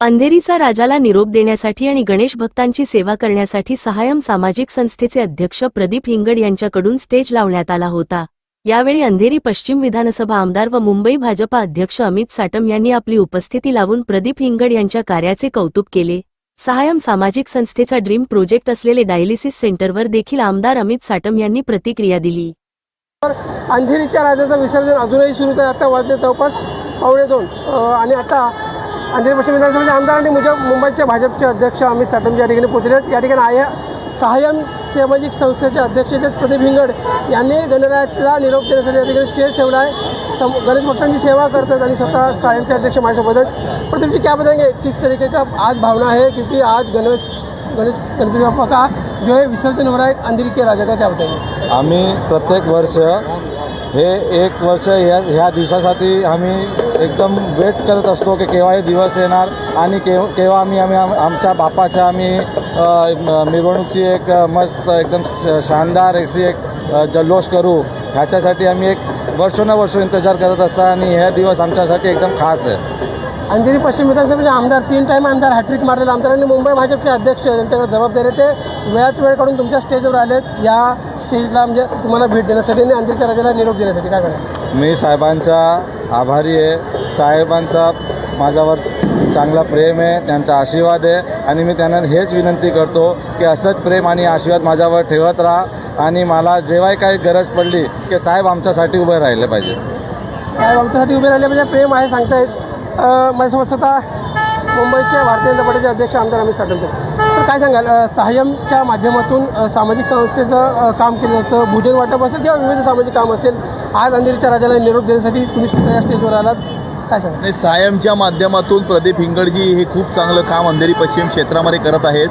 अंधेरीचा राजाला निरोप देण्यासाठी आणि गणेश भक्तांची सेवा करण्यासाठी सहायम सामाजिक संस्थेचे अध्यक्ष प्रदीप हिंगड यांच्याकडून स्टेज लावण्यात आला होता. यावेळी अंधेरी पश्चिम विधानसभा आमदार व मुंबई भाजपा अध्यक्ष अमित साटम यांनी आपली उपस्थिती लावून प्रदीप हिंगड यांच्या कार्याचे कौतुक केले. सहायम सामाजिक संस्थेचा ड्रीम प्रोजेक्ट असलेले डायलिसिस सेंटरवर देखील आमदार अमित साटम यांनी प्रतिक्रिया दिली. अंधेरीच्या राजाचं विसर्जन अजूनही सुरू आहे. आता वाजले जवळपास पावणे दोन. आणि आता अंधेरी पश्चिम विधानसभेचे आमदार आणि मुजब मुंबईचे भाजपचे अध्यक्ष अमित साटम या ठिकाणी पोहोचले आहेत. या ठिकाणी आहे सहाय्यम सामाजिक संस्थेचे अध्यक्ष प्रदीप हिंगड यांनी गणरायाला निरोप देण्यासाठी या ठिकाणी स्टेज ठेवला आहे. सम गणेश भक्तांची सेवा करतात आणि स्वतः सायमचे अध्यक्ष माझ्यासोबत आहेत. प्रदीप जी क्या बताएंगे किस तरीके का आज भावना है? क्योंकि आज गणेश गणेश गणपति बापा का जो है विसर्जन हो रहा है अंधेरी के राजा का क्या बताएंगे? आम्ही प्रत्येक वर्ष हे एक वर्ष या ह्या दिवसासाठी आम्ही एकदम वेट करत असतो की केव्हा हे दिवस येणार आणि केव केव्हा आम्ही आम्ही आमच्या बापाच्या आम्ही अ, मिरवणुकीची एक मस्त एकदम श- शानदार अशी एक जल्लोष करू. ह्याच्यासाठी आम्ही एक वर्षोनवर्ष इंतजार करत असता आणि हे दिवस आमच्यासाठी एकदम खास आहे. अंधेरी पश्चिम विधानसभेचे आमदार तीन टाइम आमदार हॅट्रिक मारलेला आमदार आणि मुंबई भाजपचे अध्यक्ष त्यांच्याकडे जबाबदारी ते वेळात वेळ काढून तुमच्या स्टेजवर आलेत. या स्टेजला म्हणजे तुम्हाला भेट देण्यासाठी आणि अंधेरीच्या राजाला निरोप देण्यासाठी काय करा मी साहेबांचा आभारी आहे. साहेबांचा माझ्यावर चांगला प्रेम आहे त्यांचा आशीर्वाद आहे आणि मी त्यांना हेच विनंती करतो की असंच प्रेम आणि आशीर्वाद माझ्यावर ठेवत राहा आणि मला जेव्हाही काही गरज पडली की साहेब आमच्यासाठी उभे राहिले पाहिजे. साहेब आमच्यासाठी उभे राहिले म्हणजे प्रेम आहे सांगतायत. अं, माझ्यासोबत स्वतः मुंबईचे भारतीय जनता पार्टीचे अध्यक्ष आमदार अमित साटम सर काय सांगाल? सहाय्यमच्या माध्यमातून सामाजिक संस्थेचं काम केलं जातं भोजन वाटप असेल किंवा विविध सामाजिक काम असेल आज अंधेरीच्या राजाला निरोप देण्यासाठी तुम्ही सुद्धा या स्टेजवर आलात. काय सांगाल? आणि सायमच्या माध्यमातून प्रदीप हिंगडजी हे खूप चांगलं काम अंधेरी पश्चिम क्षेत्रामध्ये करत आहेत.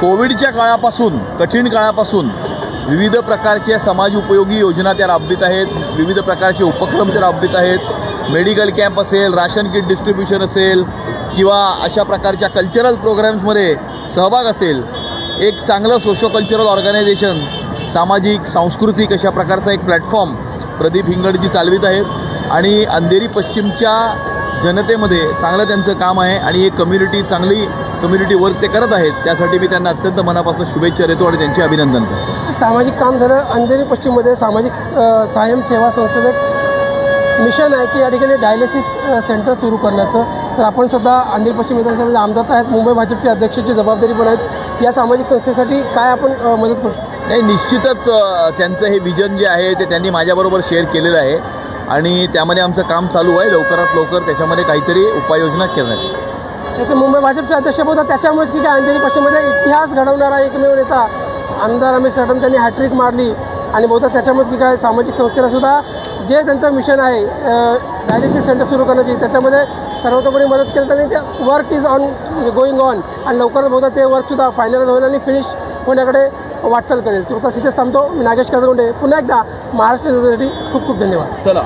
कोविडच्या काळापासून कठीण काळापासून विविध प्रकारच्या समाज उपयोगी योजना त्या राबवित आहेत विविध प्रकारचे उपक्रम ते राबवित आहेत. मेडिकल कॅम्प असेल राशन किट डिस्ट्रीब्युशन असेल किंवा अशा प्रकारच्या कल्चरल प्रोग्रॅम्समध्ये सहभाग असेल एक चांगलं सोशो कल्चरल ऑर्गनायझेशन सामाजिक सांस्कृतिक अशा प्रकारचा एक प्लॅटफॉर्म प्रदीप हिंगडजी चालवित आहेत. आणि अंधेरी पश्चिमच्या जनतेमध्ये चांगलं त्यांचं काम आहे आणि एक कम्युनिटी चांगली कम्युनिटी वर्क ते करत आहेत. त्यासाठी मी त्यांना अत्यंत मनापासून शुभेच्छा देतो आणि त्यांचे अभिनंदन करतो. सामाजिक काम झालं. अंधेरी पश्चिममध्ये सामाजिक सायम सेवा संस्थेचं मिशन आहे की या ठिकाणी डायलिसिस सेंटर सुरू करण्याचं. तर आपण सुद्धा अंधेरी पश्चिम विधानसभेचे आमदार आहेत. मुंबई भाजपचे अध्यक्षाची जबाबदारी पण आहेत. या सामाजिक संस्थेसाठी काय आपण मदत करू नाही निश्चितच त्यांचं हे विजन जे आहे ते त्यांनी माझ्याबरोबर शेअर केलेलं आहे. आणि त्यामध्ये आमचं काम चालू आहे. लवकरात लवकर त्याच्यामध्ये काहीतरी उपाययोजना करण्यात. त्याचे मुंबई भाजपचे अध्यक्ष बोलतात त्याच्यामुळेच की काय अंधेरी पश्चिममध्ये इतिहास घडवणारा एकमेव नेता आमदार अमित साटम त्यांनी हॅट्रिक मारली. आणि बहुतेक त्याच्यामध्ये काय सामाजिक संस्थेलासुद्धा जे त्यांचं मिशन आहे डायलिसिस सेंटर सुरू करण्याची त्याच्यामध्ये सर्वतोपरी मदत केली आणि ते work is on going on आणि लवकरच बहुतेक ते वर्कसुद्धा फायनल होईल आणि फिनिश होण्याकडे वाटचाल करेल. तुर्तास इथेच थांबतो. मी नागेश काजगुंडे पुन्हा एकदा महाराष्ट्र न्यूजसाठी खूप खूप धन्यवाद. चला.